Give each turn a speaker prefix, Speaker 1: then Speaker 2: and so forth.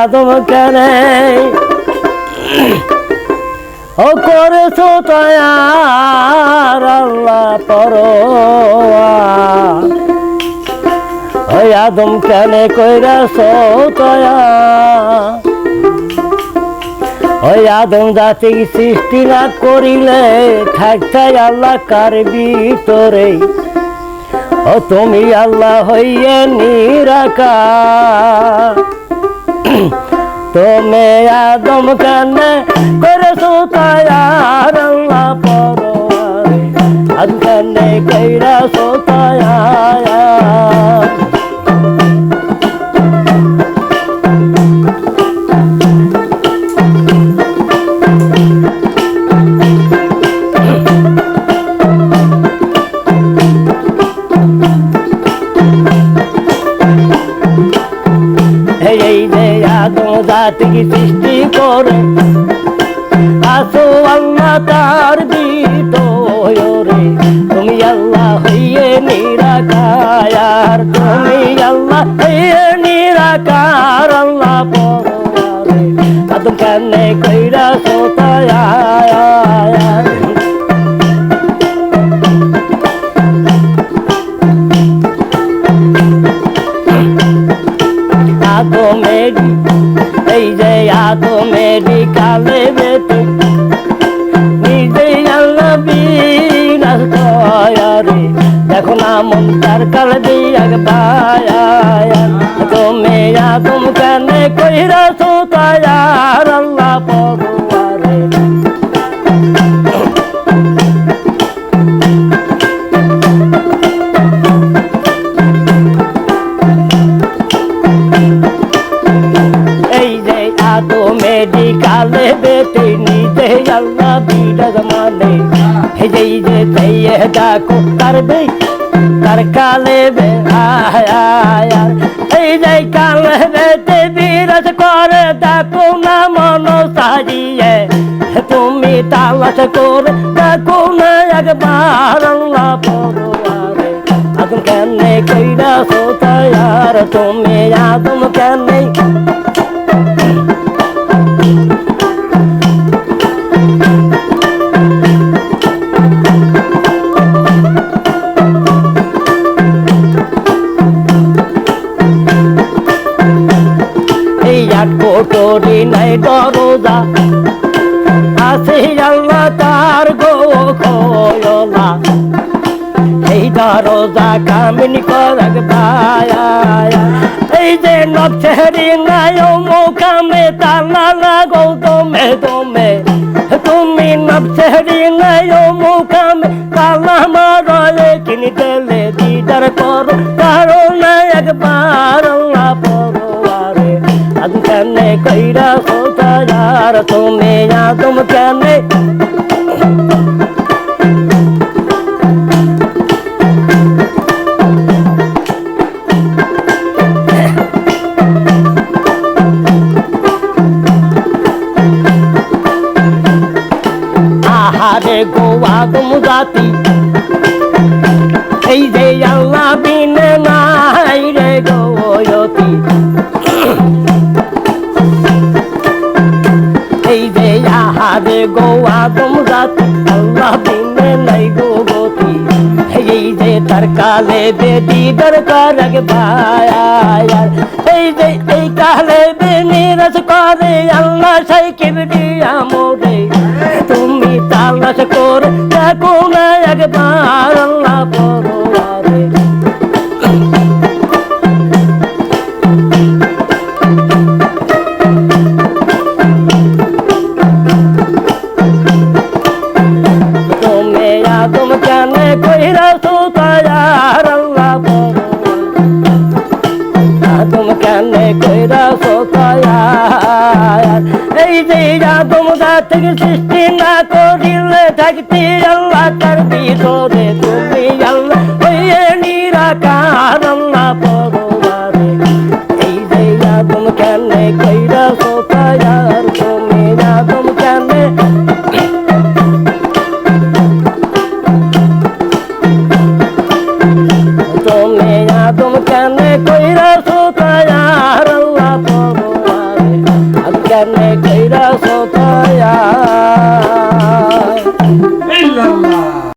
Speaker 1: আদম কেন ও করেছ আল্লাহ পরোয়া। আদম কেন কইরাছো তয়া ওই আদম জাতি সৃষ্টি না করিলে থাকতে আল্লাহ কার ভিতরে? ও তুমি আল্লাহ হইয়ে নিরাকা তুমি আদম কানে করেছ তায়ার আল্লাহ পরোয়ারে? আদম কানে কইরা সোতায়া এই যে আদম জাতিকে সৃষ্টি করে। আসো আল্লাহ তার ভিতরে তুমি আল্লাহ হইয়ে নিরাকার। তুমি আল্লাহ হইয়ে নিরাকার আল্লাহ পরোয়ারে আদম কানে কইরা সোতায়া মন তার কাল দিয়াক পায়া তুমি আদম কানে কইরা সোতায়ার আল্লাহ পরুয়ারে এই যে আদো মেডিকালে বেতে নিজে আল্লাহ বিরাজ মানে এই যে সেই ডাকো করবে তার কালে বে আয়ার এই যে কালে বেতে বিরাজ করে ডাকো না মন সাজিয়ে। তুমি তালাশ করে ডাকো না একবার আল্লাহ পরোয়ারে। আদম কেনে কইরা সোতায়ার তুমি আদম কেনে কোটরি নাই দরজা। আছে আল্লাহ তার গো খোলা এই দরজা কামিনী করক এই যে নবছেরি নাই মুখামে তালা লাগো দমে দমে। তুমি নবছেরি নাই মুখামে তালা মারে কিনি দেলে দিদার করো একবার আল্লাহ পরোয়ারে আদম কেনে কইরা সোতায়ার তুমি আদম কেনে আহারে গো আদম জাতি আহারে গো আদম রাত, আল্লাহ দিনে নাই গো গতি এই যে তার কালে বেদি দরকার ভায়ার এই যে এই কালে বে রস করে আল্লাহ সাই কিবরি আমরে তুমি তালাশ করে, দেখো না একবার কইরা সুতায়ার এই যে আদম থেকে সৃষ্টি না করিলে থাকতে আল্লাহ তার ভিতরে তুমি আল্লাহ নিরাকার তুমি আদম তুমি আদম কানে কইরা সুতায়ার